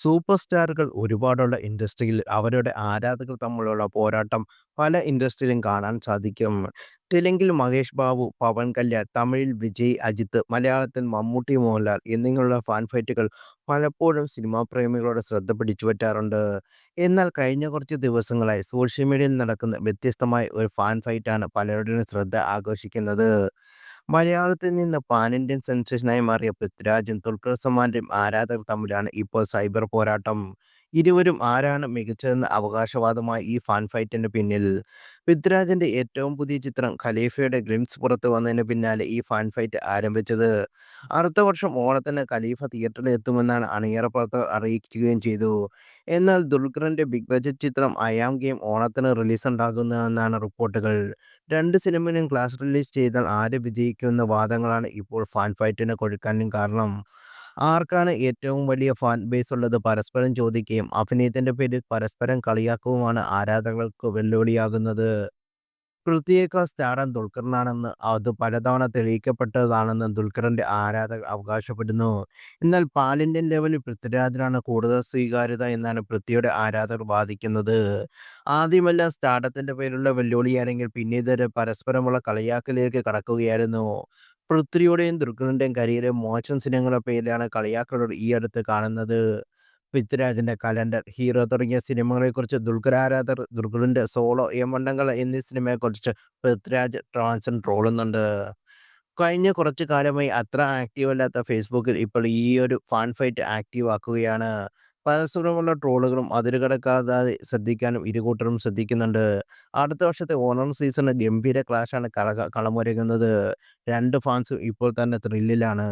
Super സ്റ്റാറുകൾ ഒരുപാടുള്ള ഇൻഡസ്ട്രിയിൽ അവരുടെ ആരാധകർ തമ്മിലുള്ള പോരാട്ടം പല ഇൻഡസ്ട്രിയിലും കാണാൻ സാധിക്കും. തെലുങ്കിൽ മഹേഷ് ബാബു, പവൻ കല്യാൺ, തമിഴിൽ വിജയ്, അജിത്ത്, മലയാളത്തിൽ മമ്മൂട്ടി, മോഹൻലാൽ എന്നിങ്ങനെയുള്ള ഫാൻ ഫൈറ്റുകൾ പലപ്പോഴും സിനിമാ പ്രേമികളുടെ ശ്രദ്ധ പിടിച്ചുപറ്റാറുണ്ട്. എന്നാൽ കഴിഞ്ഞ കുറച്ച് ദിവസങ്ങളായി സോഷ്യൽ മീഡിയയിൽ നടക്കുന്ന വ്യത്യസ്തമായ ഒരു ഫാൻ ഫൈറ്റാണ് പലരുടെയും ശ്രദ്ധ ആകർഷിക്കുന്നത്. മലയാളത്തിൽ നിന്ന് പാൻ ഇന്ത്യൻ സെൻസേഷനായി മാറിയ പൃഥ്വിരാജും ദുൽഖർ സൽമാന്റെയും ആരാധകർ തമ്മിലാണ് ഇപ്പോൾ സൈബർ പോരാട്ടം. ഇരുവരും ആരാണ് മികച്ചതെന്ന അവകാശവാദമായി ഈ ഫാൻ ഫൈറ്റിന് പിന്നിൽ. പൃഥ്വിരാജിന്റെ ഏറ്റവും പുതിയ ചിത്രം ഖലീഫയുടെ ഗ്ലിംസ് പുറത്തു വന്നതിന് പിന്നാലെ ഈ ഫാൻ ഫൈറ്റ് ആരംഭിച്ചത്. അടുത്ത വർഷം ഓണത്തിന് ഖലീഫ തിയേറ്ററിൽ എത്തുമെന്നാണ് അണിയറ പുറത്ത് അറിയിക്കുകയും ചെയ്തു. എന്നാൽ ദുൽഖറിന്റെ ബിഗ് ബജറ്റ് ചിത്രം അയാം ഗെയിം ഓണത്തിന് റിലീസ് ഉണ്ടാകുന്നതെന്നാണ് റിപ്പോർട്ടുകൾ. രണ്ട് സിനിമകളും ക്ലാസ് റിലീസ് ചെയ്താൽ ആര് വിജയിക്കുമെന്ന വാദങ്ങളാണ് ഇപ്പോൾ ഫാൻ ഫൈറ്റിന് കൊഴുക്കാനും കാരണം. ആർക്കാണ് ഏറ്റവും വലിയ ഫാൻ ബേസ് ഉള്ളത് പരസ്പരം ചോദിക്കുകയും അഭിനയത്തിന്റെ പേരിൽ പരസ്പരം കളിയാക്കുകയുമാണ് ആരാധകർക്ക് വെല്ലുവിളിയാകുന്നത്. കൃത്യേക്കാൾ സ്റ്റാർ ദുൽഖറിനാണെന്ന് അത് പലതവണ തെളിയിക്കപ്പെട്ടതാണെന്ന് ദുൽഖറിന്റെ ആരാധകർ അവകാശപ്പെടുന്നു. എന്നാൽ പാലിന്റെ ലെവലിൽ പൃഥ്വിരാജിനാണ് കൂടുതൽ സ്വീകാര്യത എന്നാണ് പൃഥ്വിയുടെ ആരാധകർ വാദിക്കുന്നത്. ആദ്യമെല്ലാം സ്റ്റാഡത്തിന്റെ പേരിലുള്ള വെല്ലുവിളിയാണെങ്കിൽ പിന്നീട് പരസ്പരമുള്ള കളിയാക്കലിലേക്ക് കടക്കുകയായിരുന്നു. പൃഥ്വിയുടെയും ദുൽഖറിന്റെയും കരിയറിലെ മോശം സിനിമകളുടെ പേരിലാണ് കളിയാക്കലോട് ഈ അടുത്ത് കാണുന്നത്. പൃഥ്വിരാജിന്റെ കലണ്ടർ, ഹീറോ തുടങ്ങിയ സിനിമകളെക്കുറിച്ച് ദുൽഖർ ആരാധകർ ദുൽഖറിന്റെ സോളോ, യമണ്ടങ്ങൾ എന്നീ സിനിമയെക്കുറിച്ച് പൃഥ്വിരാജ് ട്രാൻസൻ ട്രോളുന്നുണ്ട്. കഴിഞ്ഞ കുറച്ച് കാലമായി അത്ര ആക്റ്റീവ് അല്ലാത്ത ഫേസ്ബുക്കിൽ ഇപ്പോൾ ഈ ഒരു ഫാൻ ഫൈറ്റ് ആക്റ്റീവ് ആക്കുകയാണ്. പരസ്പരമുള്ള ട്രോളുകളും അതിരുകടക്കാതെ ശ്രദ്ധിക്കാനും ഇരുകൂട്ടരും ശ്രദ്ധിക്കുന്നുണ്ട്. അടുത്ത വർഷത്തെ ഓണം സീസണിൽ ഗംഭീര ക്ലാഷാണ് കള കളമൊരുങ്ങുന്നത്. രണ്ട് ഫാൻസും ഇപ്പോൾ തന്നെ ത്രില്ലിലാണ്.